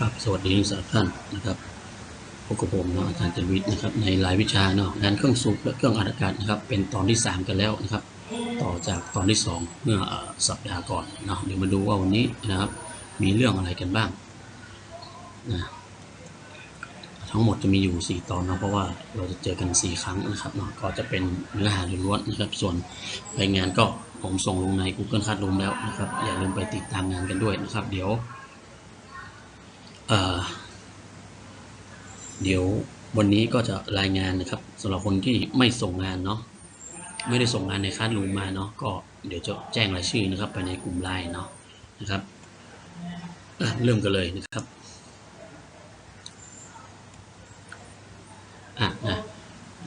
ครับสวัสดีทุกท่านนะครับพบกับผมเนาะอาจารย์จวิทย์นะครับ ในรายวิชาเนาะงานเครื่องสูบและเครื่องอัดอากาศนะครับ เป็นตอนที่ 3 กันแล้วนะครับ ต่อจากตอนที่ 2 เมื่อเอ่อสัปดาห์ก่อนเนาะเดี๋ยวมาดูว่าวันนี้นะครับ มีเรื่องอะไรกันบ้างนะทั้งหมดจะมีอยู่ 4 ตอนเนาะเพราะว่าเราจะเจอกัน 4 ครั้งนะครับเนาะก็จะเป็นเนื้อหาล้วนๆนะครับ ส่วนรายงานก็ผมส่งลงใน Google Classroom แล้วนะครับอย่าลืมไปติดตามงานกันด้วยนะครับ เดี๋ยว เดี๋ยววันนี้ก็จะรายงานนะครับสำหรับคนที่ไม่ส่งงานเนาะไม่ได้ส่งงานในคัสรูมมาเนาะก็เดี๋ยวจะแจ้งรายชื่อนะครับไปในกลุ่มไลน์เนาะนะครับเริ่มกันเลยนะครับอะนะ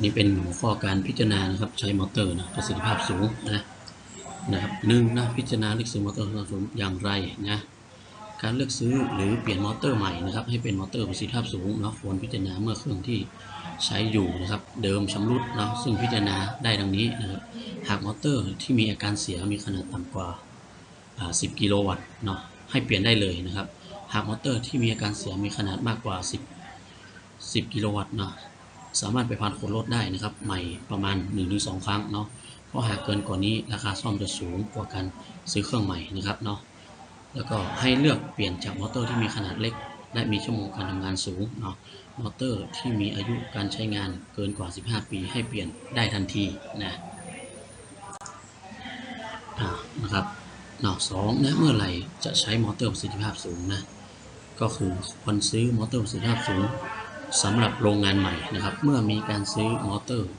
นี่เป็นหัวข้อการพิจารณานะครับ ใช้มอเตอร์นะประสิทธิภาพสูงนะนะครับหนึ่งนะพิจารณาเลือกซื้อมอเตอร์สูงอย่างไรนะ การเลือกซื้อหรือเปลี่ยนมอเตอร์ใหม่นะครับ ให้เป็นมอเตอร์ประสิทธิภาพสูงเนาะควรพิจารณาเมื่อเครื่องที่ใช้อยู่นะครับ เดิมชำรุดเนาะซึ่งพิจารณาได้ดังนี้นะครับ หากมอเตอร์ที่มีอาการเสียมีขนาดต่ำกว่า 10 กิโลวัตต์เนาะให้เปลี่ยนได้เลยนะครับ หากมอเตอร์ที่มีอาการเสียมีขนาดมากกว่า 10 10 กิโลวัตต์เนาะสามารถไปพันโคนลดได้นะครับ ใหม่ประมาณ 1-2 ครั้งเนาะเพราะหากเกินกว่านี้ราคาซ่อมจะสูงกว่าการซื้อเครื่องใหม่นะครับเนาะ แล้วก็ให้เลือกเปลี่ยนจากมอเตอร์ที่มีขนาดเล็ก และมีชั่วโมงการทำงานสูงเนาะมอเตอร์ที่มีอายุการใช้งานเกินกว่า 15 ปีให้เปลี่ยนได้ทันทีนะนะครับเนาะสองนะเมื่อไหร่จะใช้มอเตอร์ประสิทธิภาพสูงนะก็คือควรซื้อมอเตอร์ประสิทธิภาพสูงสำหรับโรงงานใหม่นะครับ เมื่อมีการซื้อมอเตอร์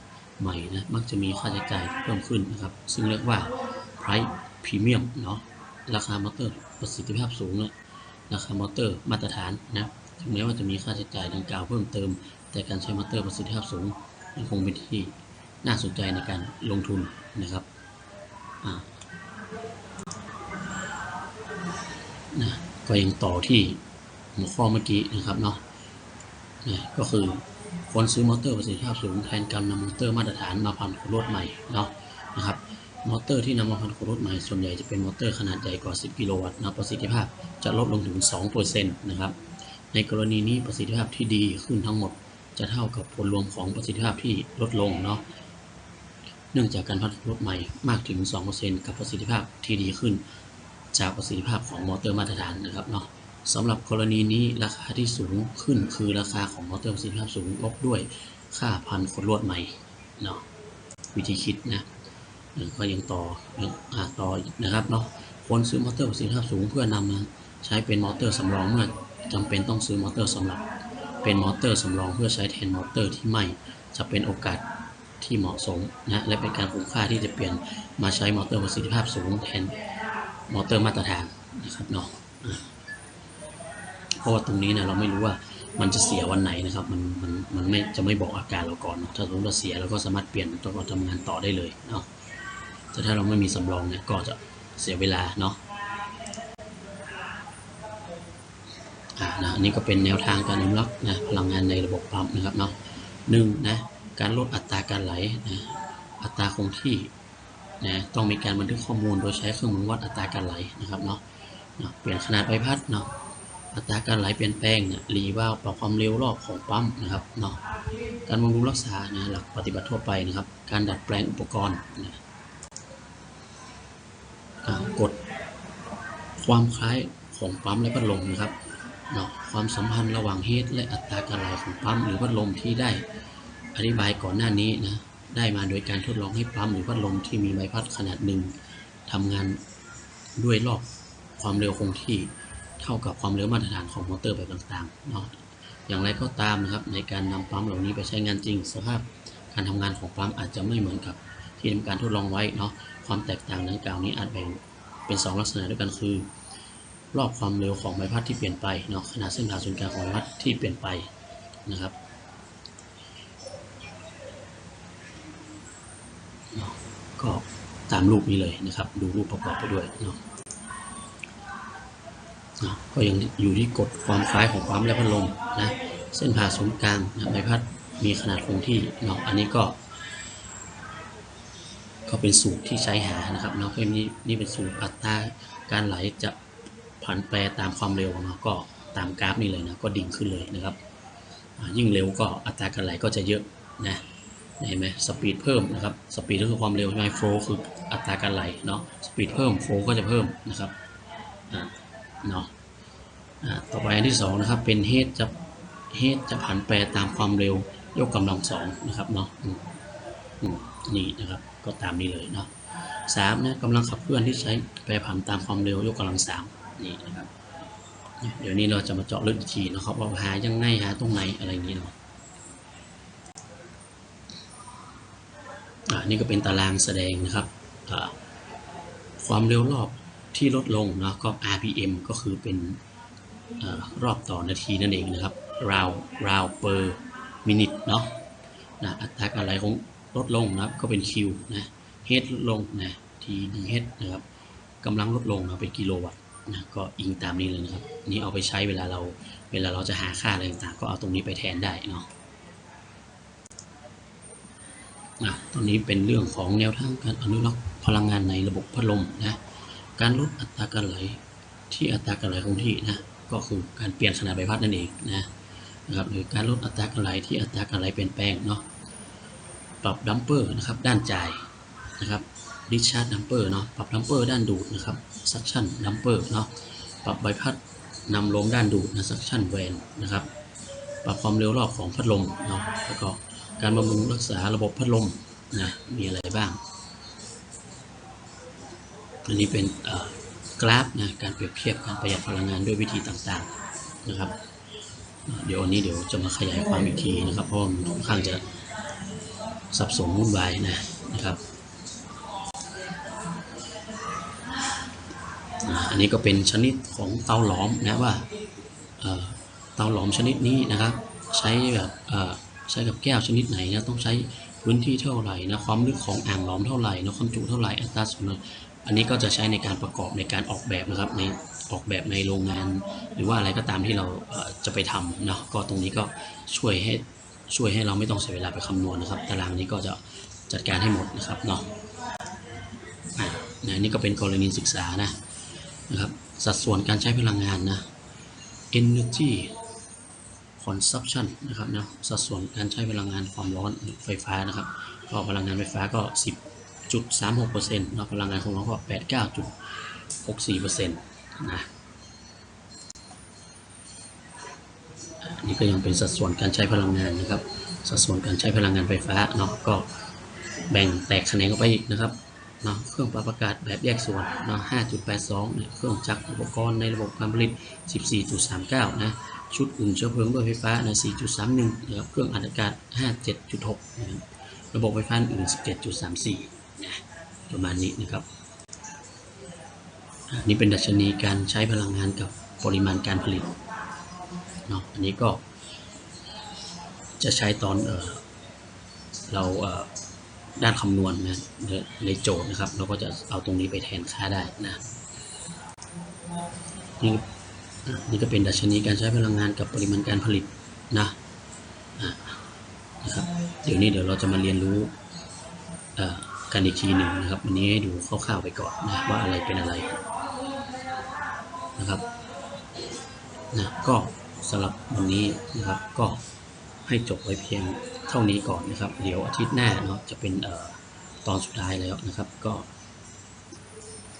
ใหม่นะมักจะมีค่าใช้จ่ายเพิ่มขึ้นนะครับ ซึ่งเรียกว่า price premium เนาะ ราคามอเตอร์ประสิทธิภาพสูงนี่ยราคามอเตอร์มาตรฐานนะถึงแม้ว่าจะมีค่าใช้จ่ายดังกล่าวเพิ่มเติม แต่การใช้มอเตอร์ประสิทธิภาพสูงยังคงเป็นที่น่าสนใจในการลงทุนนะครับนะก็ยังต่อที่หัวข้อเมื่อกี้นะครับเนาะนะก็คือควรซื้อมอเตอร์ประสิทธิภาพสูงแทนการนำมอเตอร์มาตรฐานมาพันกับรถใหม่เนาะนะครับ มอเตอร์ที่นำมาพันกับรถใหม่ส่วนใหญ่จะเป็นมอเตอร์ขนาดใหญ่กว่า 10 กิโลวัตต์นะประสิทธิภาพจะลดลงถึง 2%นะครับในกรณีนี้ประสิทธิภาพที่ดีขึ้นทั้งหมด จะเท่ากับผลรวมของประสิทธิภาพที่ลดลงเนาะเนื่องจากการพัฒนารถใหม่มากถึง 2%กับประสิทธิภาพที่ดีขึ้น จากประสิทธิภาพของมอเตอร์มาตรฐานนะครับเนาะสำหรับกรณีนี้ราคาที่สูงขึ้นคือราคาของมอเตอร์ประสิทธิภาพสูงลบด้วยค่าพันขนลวดใหม่เนาะวิธีคิดนะ ก็ยังต่ออต่อนะครับเนาะควรซื้อมอเตอร์ประสิทธิภาพสูงเพื่อนำมาใช้เป็นมอเตอร์สำรองเมื่อจำเป็นต้องซื้อมอเตอร์สำหรับเป็นมอเตอร์สำรองเพื่อใช้แทนมอเตอร์ที่ไม่จะเป็นโอกาสที่เหมาะสมนะและเป็นการคุ้มค่าที่จะเปลี่ยนมาใช้มอเตอร์ประสิทธิภาพสูงแทนมอเตอร์มาตรฐานนะครับเนาะเพราะว่าตรงนี้เนี่ยเราไม่รู้ว่ามันจะเสียวันไหนนะครับ มันมันมันไม่จะไม่บอกอาการเราก่อนเนาะถ้าสมมติว่าเสียเราก็สามารถเปลี่ยนตัวทำงานต่อได้เลยเนาะ แต่ถ้าเราไม่มีสำรองเนี่ยก็จะเสียเวลาเนาะอ่านะอันนี้ก็เป็นแนวทางการอนุรักษ์นะพลังงานในระบบปั๊มนะครับเนาะหนึ่งนะการลดอัตราการไหลนะอัตราคงที่นะต้องมีการบันทึกข้อมูลโดยใช้เครื่องมือวัดอัตราการไหลนะครับเนาะเนะเปลี่ยนขนาดใบพัดเนาะอัตราการไหลเปลี่ยนแปลงเนี่ยรีว่าปรับความเร็วรอบของปั๊มนะครับเนาะการบำรุงรักษานะหลักปฏิบัติทั่วไปนะครับ การดัดแปลงอุปกรณ์นะ กฎความคล้ายของปั๊มและพัดลมนะครับเนาะความสัมพันธ์ระหว่างเฮดและอัตราการไหลของปั๊มหรือพัดลมที่ได้อธิบายก่อนหน้านี้นะได้มาโดยการทดลองให้ปั๊มหรือพัดลมที่มีใบพัดขนาดหนึ่งทำงานด้วยรอบความเร็วคงที่เท่ากับความเร็วมาตรฐานของมอเตอร์แบบต่างๆเนาะอย่างไรก็ตามนะครับในการนำปั๊มเหล่านี้ไปใช้งานจริง สภาพการทำงานของปั๊มอาจจะไม่เหมือนกับที่ทำการทดลองไว้เนาะความแตกต่างดังกล่าวนี้อาจแบ่ง เป็น 2 ลักษณะด้วยกันคือ รอบความเร็วของใบพัดที่เปลี่ยนไปเนาะขนาดเส้นผ่าศูนย์กลางของใบพัดที่เปลี่ยนไปนะครับก็ตามรูปนี้เลยนะครับ ดูรูปประกอบไปด้วยเนาะก็ยังอยู่ที่กฎความคล้ายของปั๊มและพัดลมนะเส้นผ่าศูนย์กลางใบพัดมีขนาดคงที่เนาะอันนี้ก็ ก็เป็นสูตรที่ใช้หานะครับเนาะก็นี่นี่เป็นสูตรอัตราการไหลจะผันแปรตามความเร็วเนาะก็ตามกราฟนี่เลยนะก็ดิ่งขึ้นเลยนะครับ ยิ่งเร็วก็อัตราการไหลก็จะเยอะนะเห็นไหมสปีดเพิ่มนะครับสปีดก็คือความเร็วใช่ไหมโฟล์คืออัตราการไหลเนาะสปีดเพิ่มโฟล์ก็จะเพิ่มนะครับอ่าเนาะอ่าต่อไปอันที่สองนะครับเป็นเฮดจะเฮดจะผันแปรตามความเร็วยกกำลังสองนะครับเนาะอืมอืม นี่นะครับก็ตามนี้เลยเนาะสามนะกำลังขับเคลื่อนที่ใช้แปรผันตามความเร็วยกกำลังสามนี่นะครับเดี๋ยวนี้เราจะมาเจาะลึกอีกทีนะครับว่าหายังไงหาตรงไหนอะไรอย่างนี้เนาะอ่านี่ก็เป็นตารางแสดงนะครับความเร็วรอบที่ลดลงนะก็ RPM ก็คือเป็นอรอบต่อนาทีนั่นเองนะครับ round round per minute เนาะนะอัตราการไหลของ ลดลงนะครับก็เป็น Q นะ H ลดลงนะ TDH นะครับกำลังลดลงนะเป็นกิโลวัตต์นะก็อิงตามนี้เลยนะครับนี่เอาไปใช้เวลาเราเวลาเราจะหาค่าอะไรต่างๆ ก็เอาตรงนี้ไปแทนได้เนาะนะตอนนี้เป็นเรื่องของแนวทางการอนุรักษ์พลังงานในระบบพัดลมนะการลดอัตราการไหลที่อัตราการไหลคงที่นะก็คือการเปลี่ยนขนาดใบพัดนั่นเองนะนะครับหรือการลดอัตราการไหลที่อัตราการไหลเปลี่ยนแปลงเนาะ ปรับดัมเปอร์นะครับด้านจ่ายนะครับดิชาร์ดดัมเปอร์เนาะปรับดัมเปอร์ด้านดูดนะครับซักชั่นดัมเปอร์เนาะปรับใบพัดนำลมด้านดูดนะซักชั่นแวนนะครับปรับความเร็วรอบของพัดลมเนาะแล้วก็การบำรุงรักษาระบบพัดลมนะมีอะไรบ้างอันนี้เป็นกราฟนะการเปรียบเทียบการประหยัดพลังงานด้วยวิธีต่างๆนะครับ เดี๋ยวอันนี้เดี๋ยวจะมาขยายความอีกทีนะครับเพราะมันค่อนข้างจะ สับสนวุ่นวายนะนะครับอันนี้ก็เป็นชนิดของเตาหลอมนะว่าเตาหลอมชนิดนี้นะครับ ใช้แบบใช้กับแก้วชนิดไหนนะต้องใช้พื้นที่เท่าไหร่นะความลึกของอ่างหลอมเท่าไหร่นะความจุเท่าไหร่อัตราส่วนอันนี้ก็จะใช้ในการประกอบในการออกแบบนะครับในออกแบบในโรงงาน หรือว่าอะไรก็ตามที่เราจะไปทำเนาะก็ตรงนี้ก็ช่วยให้ ช่วยให้เราไม่ต้องเสียเวลาไปคำนวณนะครับ ตารางนี้ก็จะจัดการให้หมดนะครับเนาะอ่านะนี่ก็เป็นกรณีศึกษานะนะครับสัดส่วนการใช้พลังงานนะ energy consumption นะครับนะสัดส่วนการใช้พลังงานความร้อนไฟฟ้านะครับก็พลังงานไฟฟ้าก็ 10.36%เนาะพลังงานความร้อนก็ 89.64%นะ นนี้ก็ยังเป็นสัดส่วนการใช้พลังงานนะครับ สัดส่วนการใช้พลังงานไฟฟ้าเนาะก็แบ่งแตกแขนงออกไปอีกนะครับเนาะเครื่องปรับอากาศแบบแยกส่วนเนาะ5.82เนี่ยเครื่องจักรอุปกรณ์ในระบบการผลิต 14.39 นะชุดอุ่นเชื้อเพลิงด้วยไฟฟ้านะ4.31นะครับเครื่องอัดอากาศ 57.6นะครับระบบไฟฟ้าอื่น 17.34นะประมาณนี้นะครับนนี้เป็นดัชนีการใช้พลังงานกับปริมาณการผลิต เนาะอันนี้ก็ จะใช้ตอนเออเราเออด้านคำนวณนะในโจทย์นะครับ เราก็จะเอาตรงนี้ไปแทนค่าได้นะนี่นี่ก็เป็นดัชนีการใช้พลังงานกับปริมาณการผลิตนะนะครับเดี๋ยวนี้เดี๋ยวเราจะมาเรียนรู้อ่อกันอีกทีหนึ่งนะครับวันนี้ให้ดูคร่าวๆไปก่อนนะว่าอะไรเป็นอะไรนะครับนะก็ สำหรับวันนี้นะครับ ก็ให้จบไว้เพียงเท่านี้ก่อนนะครับ เดี๋ยวอาทิตย์หน้าเนาะจะเป็นเอ่อตอนสุดท้ายแล้วนะครับ ก็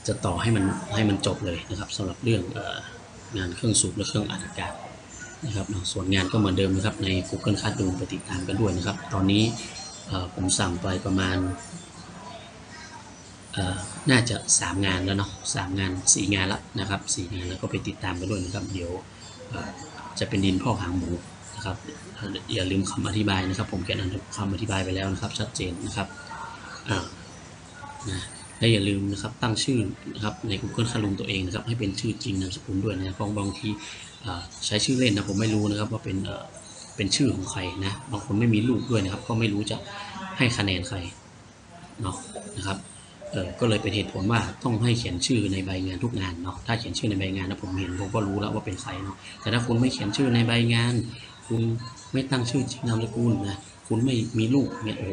จะต่อให้มันให้มันจบเลยนะครับสำหรับเรื่องเอองานเครื่องสูบและเครื่องอัดอากาศนะครับเนาะส่วนงานก็เหมือนเดิมนะครับใน Google Classroom ไปติดตามกันด้วยนะครับ ตอนนี้เอ่อผมสั่งไปประมาณน่าจะ 3 งานแล้วเนาะสามงาน 4 งานแล้วนะครับ 4 งานแล้วก็ไปติดตามกันด้วยนะครับ เดี๋ยว จะเป็นดินพอกหางหมูนะครับอย่าลืมคำอธิบายนะครับ ผมเขียนคำอธิบายไปแล้วนะครับ ชัดเจนนะครับอ่านะและอย่าลืมนะครับตั้งชื่อนะครับใน Google คารุมตัวเองนะครับให้เป็นชื่อจริงนามสกุลด้วยนะเพราะบางที่ใช้ชื่อเล่นนะผมไม่รู้นะครับว่าเป็นเอ่อเป็นชื่อของใครนะบางคนไม่มีลูกด้วยนะครับ ก็ไม่รู้จะให้คะแนนใครเนาะนะครับ ก็เลยเป็นเหตุผลว่าต้องให้เขียนชื่อในใบงานทุกงานเนาะถ้าเขียนชื่อในใบงานนะผมเห็นผมก็รู้แล้วว่าเป็นใครเนาะแต่ถ้าคุณไม่เขียนชื่อในใบงาน คุณไม่ตั้งชื่อนามสกุลนะคุณไม่มีลูกเนี่ยโอ้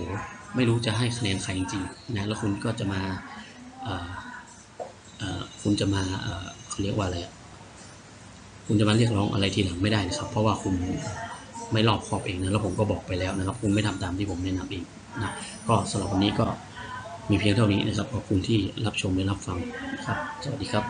ไม่รู้จะให้คะแนนใครจริงๆนะแล้วคุณก็จะมาคุณจะมาเขาเรียกว่าอะไรคุณจะมาเรียกร้องอะไรทีหลังไม่ได้นะครับ เพราะว่าคุณไม่รอบคอบเองนะแล้วผมก็บอกไปแล้วนะครับ คุณไม่ทำตามที่ผมแนะนำเองนะก็สำหรับวันนี้ก็ มีเพียงเท่านี้นะครับ ขอบคุณที่รับชมและรับฟังครับ สวัสดีครับ